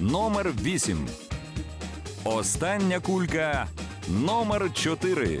Номер 8. Остання кулька номер 4.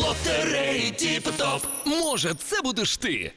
Лотереї Тіп-Топ. Може, це будеш ти.